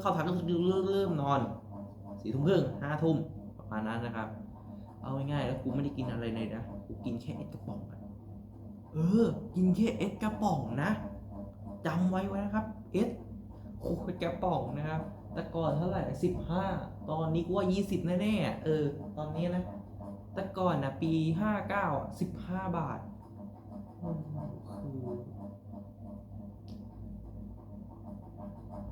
เข้าทางก็เริ่มนอนสี่ทุ่มครึ่งห้าทุ่มประมาณนั้นนะครับ เอาง่ายๆแล้วกูไม่ได้กินอะไรเลยนะกูกินแค่เอ็ดกระป๋องเออ กินแค่เอ็ดกระป๋องนะจำไว้ไว้นะครับเอ็ดโอ้ยกระป๋องนะครับแต่ก่อนเท่าไหร่สิบห้าตอนนี้กูว่ายี่สิบแน่ๆเออ ตอนนี้นะแต่ก่อนนะปีห้าเก้าสิบห้าบาทโอ้โหคือ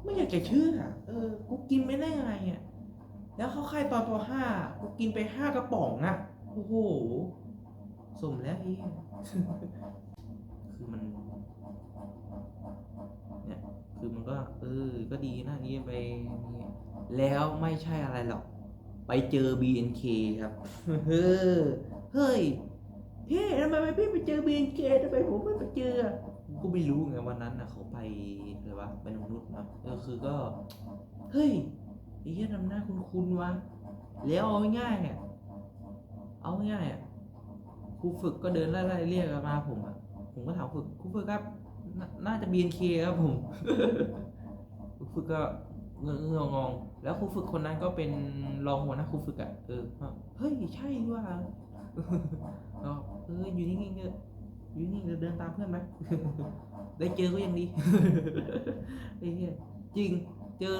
ไม่อยากจะเชื่อเออ กูกินไม่ได้ไงอะ แล้วเข้าค่ายตอนปห้ากูกินไปห้ากระป๋องอะ โอ้โห สมแล้วเฮียคือมัน เนี่ย คือมันก็ เออ ก็ดีนะนี่ไปนี่แล้วไม่ใช่อะไรหรอก ไปเจอ BNK ครับ เฮ้อเฮ้ยพี่ทำไมพี่ไปเจอ BNK ทำไมผมไม่ไปเจอ กูไม่รู้ไงวันนั้นนะเขาไปอะไรวะไปนงนุษย์นะเออคือก็ เฮ้ยไอ้เหี้ยทำหน้าคุ้นๆวะ แล้วเอาง่ายๆอะเอาง่ายๆอะครูฝึกก็เดินไล่ๆเรียกมาผมอะ ผมก็ถามฝึกครูฝึกครับนน่าจะ BNK ครับผมครูฝึกก็เงื้องงๆแล้วครูฝึกคนนั้นก็เป็นรองหัวหน้าครูฝึกอะเออเฮ้ยใช่ว่าก็เอออยู่นิ่งๆเถอะ อยู่นิ่งๆเดินตามเพื่อนไหมได้เจอก็ยังดีไอ้เหี้ยจริงเจอ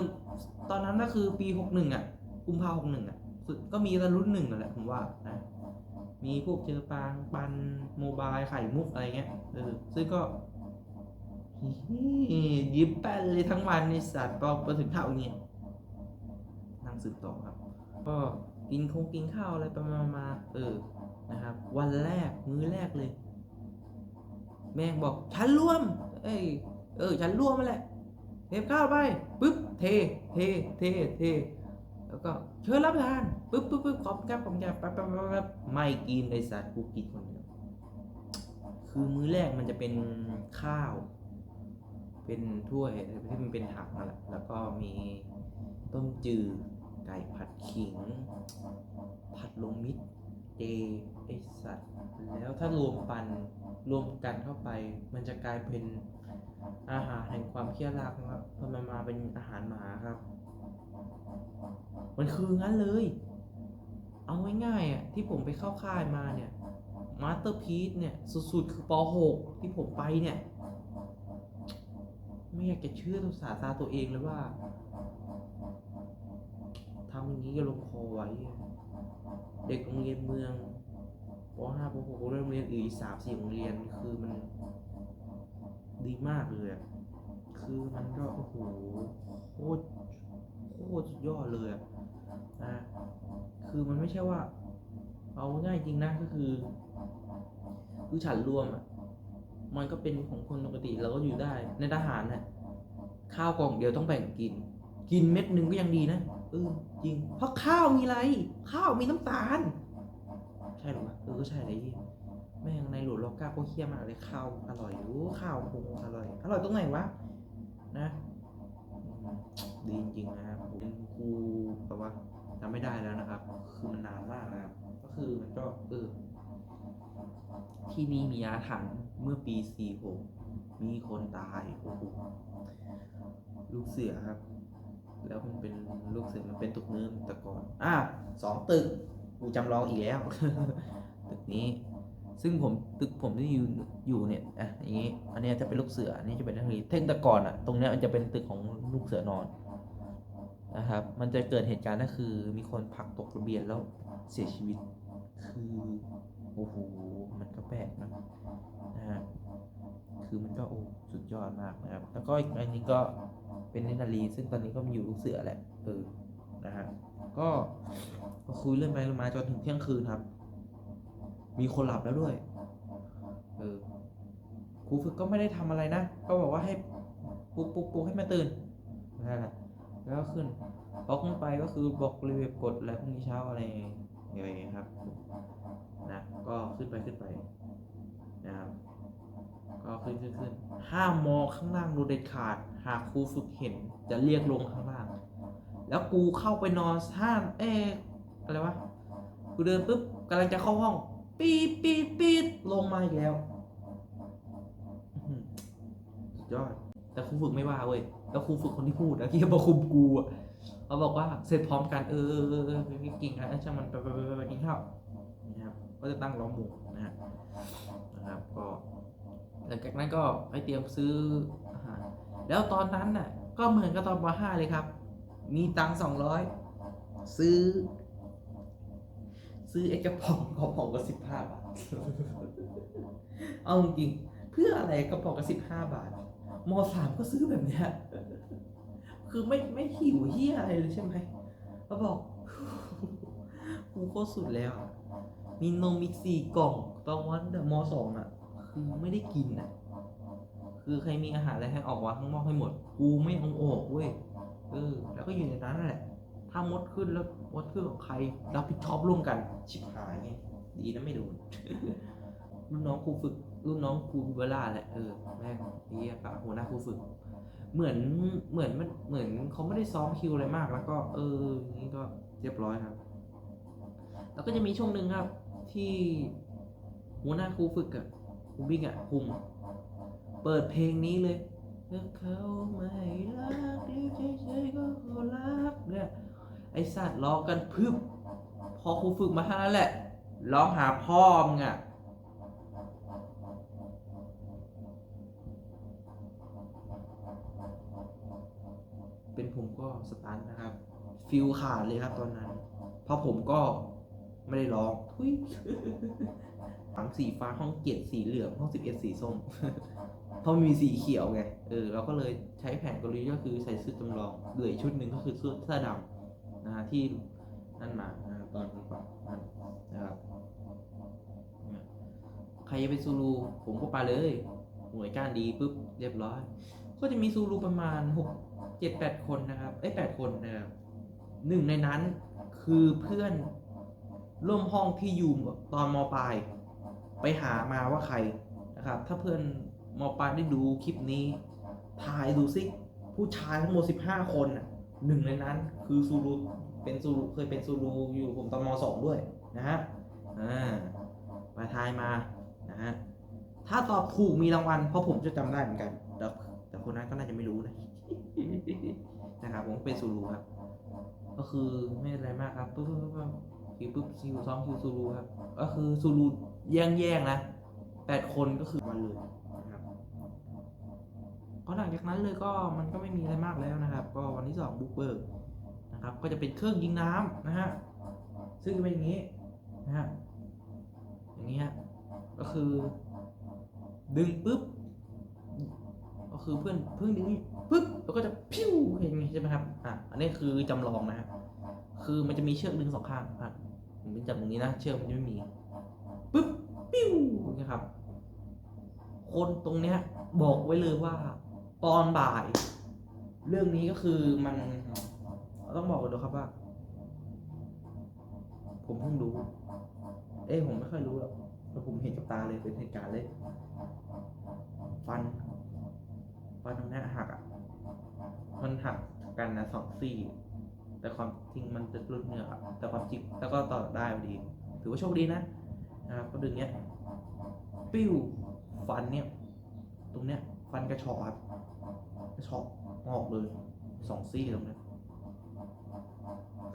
ตอนนั้นก็คือปีหกหนึ่งอะกุมภาหกหนึ่งอะสุดก็มีต่รุ่นหนึ่งนั่นแหละผมว่านะมีพวกเจอปางปันโมบายไข่มุกอะไรเงี้ยเออซึ่งก็ยิ้มแป้นเลยทั้งวันในสัตว์พอไปถึงเท่าเนี้ยนั่งสืบต่อครับ ก็กินคงกินข้าวอะไรไปมามาเออนะครับ วันแรกมื้อแรกเลย แม่งบอกฉันร่วม เอ้ยเออฉันร่วมมาแหละเทข้าวไปปึ๊บเทเทเทเทแล้วก็เชิญรับประทานปึ๊บปึ๊บปึ๊บขอบคุณครับขอบคุณครับปั๊บปั๊บปั๊บปั๊บไม่กินไอสัตว์กูกินคนเดียวคือมื้อแรกมันจะเป็นข้าว เป็นถ้วยที่มันเป็นถังนั่นแหละแล้วก็มีต้มจืดไก่ผัดขิง ผัดลงมิตร เจไอสัตว์ แล้วถ้ารวมปันรวมกันเข้าไป มันจะกลายเป็นอาหารแห่งความเคี่ยวรากครับพอมันมาเป็นอาหารหมาครับ มันคืองั้นเลย เอาง่ายๆอะที่ผมไปเข้าค่ายมาเนี่ยมาสเตอร์พีซเนี่ยสุดๆ คือป .6 ที่ผมไปเนี่ย ไม่อยากจะเชื่อตัวสาตาตัวเองเลยว่าทำอย่างนี้กับลงคอไว้ เด็กโรงเรียนเมืองป .5 ป .6 โรงเรียนอื่นอีกสามสี่โรงเรียนคือมันดีมากเลยอะคือมันก็โอ้โหโคตรโคตรสุดยอดเลยอะนะคือมันไม่ใช่ว่า เอาง่ายจริงนะก็คือ คือฉันรวมอะมันก็เป็นของคนปกติเราก็อยู่ได้ในทหารน่ะข้าวกล่องเดียวต้องแบ่งกิน กินเม็ดหนึ่งก็ยังดีนะ เออจริง เพราะข้าวมีอะไร ข้าวมีน้ำตาล ใช่หรอวะเออก็ใช่เลยแม่งในหลวงล็อกก้าก็เคี้ยมากเลยข้าวอร่อยโอ้ข้าวคงอร่อยอร่อยตรงไหนวะนะดีจริงๆนะครับคูแบบว่าจำไม่ได้แล้วนะครับ คือมันนานมากนะครับ ก็คือมันก็เออที่นี่มีอาถรรพ์เมื่อปี46มีคนตายโอ้โหลูกเสือครับ แล้วมันเป็นลูกเสือมันเป็นตึกเนื้อต่ก่อนอะสองตึกกูจำลองอีกแล้ว ตึกนี้ ซึ่งผมตึกผมที่อยู่อยู่เนี่ยอะอย่างนี้ อันนี้จะเป็นลูกเสืออันนี้จะเป็นนักเรียนเท่งต่ก่อนอะตรงเนี้ยมันจะเป็นตึกของลูกเสือนอนนะครับ มันจะเกิดเหตุการณ์ก็คือมีคนผลักตกระเบียงแล้วเสียชีวิต คือโอ้โหมันก็แปลกนะนะฮะคือมันก็โอ้สุดยอดมากนะครับ แล้วก็อีกอันนี้ก็ เป็นเนตนารีซึ่งตอนนี้ก็มีอยู่ลูกเสือแหละเออนะฮะก็ก็คุยเรื่องไปเรื่องมาจนถึงเที่ยงคืนครับ มีคนหลับแล้วด้วยเออครูฝึกก็ไม่ได้ทำอะไรนะ ก็บอกว่าให้ปลุกปลุกปลุกให้มาตื่นนั่นแหละแล้วก็ขึ้นพอขึ้นไปก็คือบอกรีวิวกดแล้วพรุ่งนี้เช้าอะไรอะไรอย่างเงี้ยครับนะก็ขึ้นไปขึ้นไปนะครับก็ขึ้นขึ้นขึ้น ห้ามมองข้างล่างโดยเด็ดขาด หากครูฝึกเห็นจะเรียกลงข้างล่าง แล้วกูเข้าไปนอนห้ามเอ๊ะอะไรวะกูเดินปุ๊บกำลังจะเข้าห้อง ปีดปีดปีดลงมาอีกแล้วอื้อหือสุดยอด แต่ครูฝึกไม่ว่าเว้ยแล้วครูฝึกคนที่พูดนะที่มาคุมกูอะเขาบอกว่าเสร็จพร้อมกันเออเออเออกิ่งนะช่างมันไปไปไปไปกินข้าวนะครับก็จะตั้งล้อมวงนะฮะนะครับก็ ลังจากนั้นก็ไปเตรียมซื้ออาหารแล้วตอนนั้นน่ะก็เหมือนกับตอนป .5 เลยครับ มีตังค์สองร้อยซื้อ ซื้อไอ้กระป๋องกระป๋องก็สิบห้าบาท เอาจริงเพื่ออะไรกระป๋องก็สิบห้าบาทมสามก็ซื้อแบบเนี้ยคือไม่ไม่หิวเฮียอะไรเลยใช่ไหมเขาบอกกูโคตรสุดแล้ว มีนมมีสี่กล่องตอนวันเดอะมสองอะ คือไม่ได้กินอะ คือใครมีอาหารอะไรให้ออกวางข้างนอกให้หมด กูไม่เอาออกเว้ย เออ แล้วก็อยู่ในนั้นแหละ ถ้ามดขึ้นแล้วมดขึ้นของใครรับผิดชอบร่วมกัน ชิบหายไงดีนะไม่โดนรุ่นน้องครูฝึกรุ่นน้องครูเวล่าแหละเออแม่งเฮียกับหัวหน้าครูฝึก เหมือนเหมือนมันเหมือนเขาไม่ได้ซ้อมคิวอะไรมาก แล้วก็ เอองนี้ก็เรียบร้อยครับ แล้วก็จะมีช่วงหนึ่งครับ ที่หัวหน้าครูฝึกอะ ครูบิ๊กอะคุมเปิดเพลงนี้เลยถ้าเขาไม่รักหรือเฉยๆก็ขารักเนี่ยไอสัตว์ร้องกันพึบ พอครูฝึกมาเท่านั้นแหละร้องหาพ่อมึงอะเป็นผมก็สตันนะครับ ฟิลขาดเลยครับตอนนั้น เพราะผมก็ ไม่ได้ร้องทุยฝังสีฟ้าห้องเจ็ดสีเหลืองห้องสิบเอ็ดสีส้ม เพราะมีสีเขียวไง เออ เราก็เลยใช้แผนกลยุทธ์ก็คือใส่เสื้อจำลอง เหลือชุดหนึ่งก็คือเสื้อเสื้อดำนะฮะที่นั่นมาตอนก่อนนั่นนะครับใครจะเป็นซูรูผมก็ไปเลยหน่วยกานดีปุ๊บเรียบร้อย ก็จะมีซูรูประมาณหกเจ็ดแปดคนนะครับ เอ้แปดคนนะครับหนึ่งในนั้นคือเพื่อน ร่วมห้องที่อยู่ตอนมปลาย ไปหามาว่าใครนะครับ ถ้าเพื่อนมปลายได้ดูคลิปนี้ทายดูซิผู้ชายทั้งหมด15 คนหนึ่งในนั้น คือซูรูเป็นซูรูเคยเป็นซูรูอยู่ผมตอนมสองด้วยนะฮะอ่ามาทายมานะฮะถ้าตอบถูกมีรางวัลเพราะผมจะจำได้เหมือนกันแต่แต่คนนั้นก็น่าจะไม่รู้นะนะครับผมเป็นซูรูครับ ก็คือไม่อะไรมากครับปุ๊บปุ๊บปุ๊บ คิวปุ๊บคิวซ้อมคิวซูรูครับ ก็คือซูรูแย่งแย่งๆนะแปดคนก็คือวันเลยนะครับก็หลังจากนั้นเลยก็มันก็ไม่มีอะไรมากแล้วนะครับ ก็วันที่สองบุกเบิกนะครับ ก็จะเป็นเครื่องยิงน้ำนะฮะซึ่งจะเป็นอย่างนี้นะฮะอย่างนี้ฮะก็คือ ดึงปุ๊บก็คือเพื่อนเพื่อนดึงนี่ปุ๊บแล้วก็จะพิ้วอย่างนี้ใช่ไหมครับอะอันนี้คือจำลองนะฮะ คือมันจะมีเชือกดึงสองข้างอะผมจับตรงนี้นะเชือกมันจะไม่มีปุ๊บปิ้วนะครับ คนตรงเนี้ยบอกไว้เลยว่า ตอนบ่าย เรื่องนี้ก็คือมันต้องบอกกันด้วยครับว่า ผมเพิ่งรู้ เอ้ผมไม่ค่อยรู้หรอกแต่ผมเห็นกับตาเลยเป็นเหตุการณ์เลยฟันฟันตรงนี้หักอะมันหักกันนะสองซี่ แต่ความจริงมันจะรุดเนื้อแต่ความจริงแล้วก็ต่อได้พอดี ถือว่าโชคดีนะนะครับก็ดึงเนี้ยปิ้วฟันเนี่ยตรงเนี้ยฟันกระชอกครับกระชอกงอกเลยสองซี่ตรงเนี้ย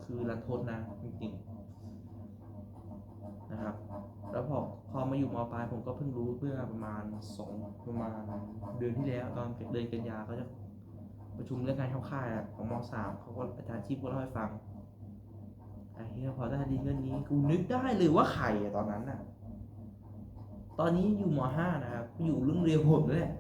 คือรันทดนะจริงๆนะครับ แล้วพอพอมาอยู่มปลายผมก็เพิ่งรู้เมื่อประมาณสองประมาณเดือนที่แล้วตอนเดือนกันยาเขาจะ ประชุมเรื่องงานเข้าค่ายของมสามเขาก็อาจารย์ชีพก็เล่าให้ฟังไอ้เฮียพอได้ดีเรื่องนี้กูนึกได้เลยว่าใครอะตอนนั้นน่ะ ตอนนี้อยู่มห้านะครับ อยู่เรื่องเรียนผมด้วยแหละ